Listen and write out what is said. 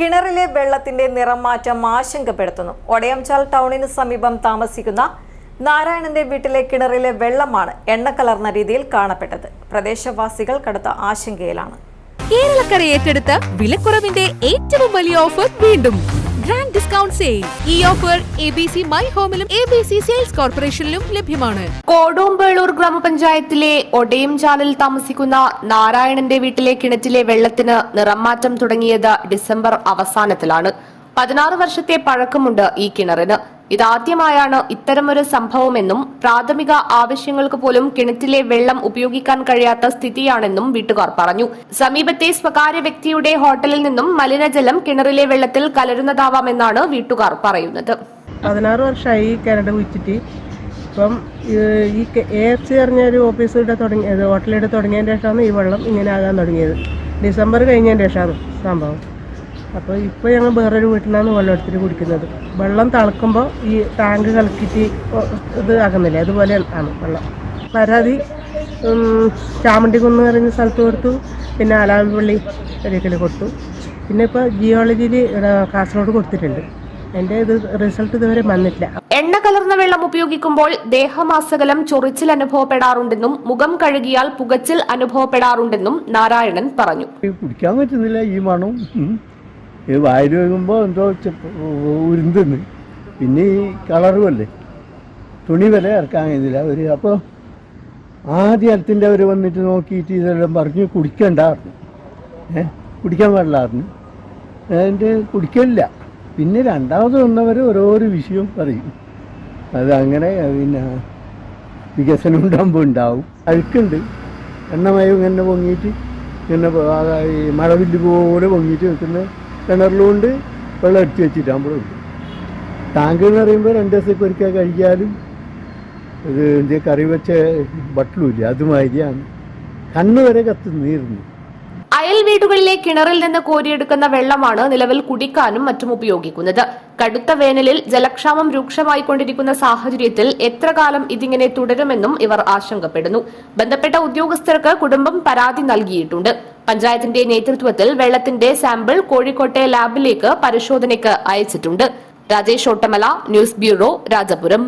കിണറിലെ വെള്ളത്തിന്റെ നിറം മാറ്റം ആശങ്കപ്പെടുത്തുന്നു. ഒടയംചാൽ ടൗണിന് സമീപം താമസിക്കുന്ന നാരായണന്റെ വീട്ടിലെ കിണറിലെ വെള്ളമാണ് എണ്ണ കലർന്ന രീതിയിൽ കാണപ്പെട്ടത്. പ്രദേശവാസികൾ കടുത്ത ആശങ്കയിലാണ്. കേരളക്കര ഏറ്റെടുത്ത വിലക്കുറവിന്റെ ഏറ്റവും വലിയ ഓഫർ വീണ്ടും. ഗ്രാൻഡ് ഡിസ്കൗണ്ട് സെയിൽ ഈ offer A B C my ഹോമിലും A B C sales കോർപ്പറേഷനിലും ലഭ്യമാണ്. കോടോമ്പേളൂർ ഗ്രാമപഞ്ചായത്തിലെ ഒടയംചാലിൽ താമസിക്കുന്ന നാരായണന്റെ വീട്ടിലെ കിണറ്റിലെ വെള്ളത്തിന് നിറം മാറ്റം തുടങ്ങിയത് ഡിസംബർ അവസാനത്തിലാണ്. പതിനാറ് വർഷത്തെ പഴക്കമുണ്ട് ഈ കിണറിന്. ഇതാദ്യമായാണ് ഇത്തരമൊരു സംഭവമെന്നും പ്രാഥമിക ആവശ്യങ്ങൾക്ക് പോലും കിണറ്റിലെ വെള്ളം ഉപയോഗിക്കാൻ കഴിയാത്ത സ്ഥിതിയാണെന്നും വീട്ടുകാർ പറഞ്ഞു. സമീപത്തെ സ്വകാര്യ വ്യക്തിയുടെ ഹോട്ടലിൽ നിന്നും മലിനജലം കിണറിലെ വെള്ളത്തിൽ കലരുന്നതാവാമെന്നാണ് വീട്ടുകാർ പറയുന്നത്. പതിനാറ് വർഷമായി കിണർ കുഴിച്ചിട്ട് ഇപ്പം ഈ എ എഫ് സി പറഞ്ഞ ഒരു ഓഫീസിലൂടെ തുടങ്ങിയത് ഹോട്ടലിലൂടെ തുടങ്ങിയതിന് ശേഷമാണ് ഈ വെള്ളം ഇങ്ങനെ ആകാൻ തുടങ്ങിയത്. ഡിസംബർ കഴിഞ്ഞതിന് ശേഷമാണ് സംഭവം. അപ്പോൾ ഇപ്പോൾ ഞങ്ങൾ വേറൊരു വീട്ടിൽ നിന്നാണ് വെള്ളം എടുത്തിട്ട് കുടിക്കുന്നത്. വെള്ളം തിളക്കുമ്പോൾ ഈ ടാങ്ക് കലക്കിയിട്ട് ഇത് ആകുന്നില്ലേ അതുപോലെ ആണ് വെള്ളം. പരാതി ചാമണ്ടി ചാമണ്ടിക്കുന്ന് പറയുന്ന സ്ഥലത്ത് കൊടുത്തു. പിന്നെ അലാമ്പള്ളി ഒരിക്കൽ കൊടുത്തു. പിന്നെ ഇപ്പോൾ ജിയോളജിയിൽ കാസർഗോഡ് കൊടുത്തിട്ടുണ്ട്. എന്റെ ഇത് റിസൾട്ട് ഇതുവരെ വന്നിട്ടില്ല. എണ്ണ കലർന്ന വെള്ളം ഉപയോഗിക്കുമ്പോൾ ദേഹമാസകലം ചൊറിച്ചിൽ അനുഭവപ്പെടാറുണ്ടെന്നും മുഖം കഴുകിയാൽ പുകച്ചിൽ അനുഭവപ്പെടാറുണ്ടെന്നും നാരായണൻ പറഞ്ഞു. കുടിക്കാൻ പറ്റുന്നില്ല ഈ മണം ഈ വായിൽ വെക്കുമ്പോൾ എന്തോ ഉരുന്തുന്നു പിന്നെ ഈ കളറുമല്ലേ? തുണി വരെ ഇറക്കാൻ കഴിയുന്നില്ല അവർ അപ്പോൾ ആദ്യ അലത്തിന്റെ അവർ വന്നിട്ട് നോക്കിയിട്ട് ഇതെല്ലാം പറഞ്ഞ് കുടിക്കണ്ടായിരുന്നു ഏ? കുടിക്കാൻ പാടില്ലായിരുന്നു അതിന്റെ കുടിക്കലില്ല. പിന്നെ രണ്ടാമത് വന്നവർ ഓരോരോ വിഷയം പറയും. അതങ്ങനെ പിന്നെ വികസനം ഉണ്ടാകുമ്പോൾ ഉണ്ടാവും. അഴുക്കുണ്ട്. എണ്ണമയം ഇങ്ങനെ പൊങ്ങിയിട്ട് ഇങ്ങനെ മഴവില്ല് പോലെ പൊങ്ങിയിട്ട് നിൽക്കുന്ന കിണറിലുകൊണ്ട് വെള്ളം എടുത്ത് വെച്ചിട്ടാകുമ്പോഴുണ്ട് ടാങ്ക് എന്ന് പറയുമ്പോൾ രണ്ട് ദിവസത്തേക്ക് ഒരിക്കൽ കഴിക്കാനും ഇത് എന്ത് കറി വെച്ച ബട്ടലുമില്ല അതുമാതിരിയാണ്. കണ്ണ് വരെ കത്തുന്നീരുന്നു അയൽ വീടുകളിലെ കിണറിൽ നിന്ന് കോരിയെടുക്കുന്ന വെള്ളമാണ് നിലവിൽ കുടിക്കാനും മറ്റും ഉപയോഗിക്കുന്നത്. കടുത്ത വേനലിൽ ജലക്ഷാമം രൂക്ഷമായിക്കൊണ്ടിരിക്കുന്ന സാഹചര്യത്തിൽ എത്ര കാലം ഇതിങ്ങനെ തുടരുമെന്നും ഇവർ ആശങ്കപ്പെടുന്നു. ബന്ധപ്പെട്ട ഉദ്യോഗസ്ഥർക്ക് കുടുംബം പരാതി നൽകിയിട്ടുണ്ട്. പഞ്ചായത്തിന്റെ നേതൃത്വത്തിൽ വെള്ളത്തിന്റെ സാമ്പിൾ കോഴിക്കോട്ടെ ലാബിലേക്ക് പരിശോധനയ്ക്ക് അയച്ചിട്ടുണ്ട്. Rajesh Ottamala news bureau Rajapuram.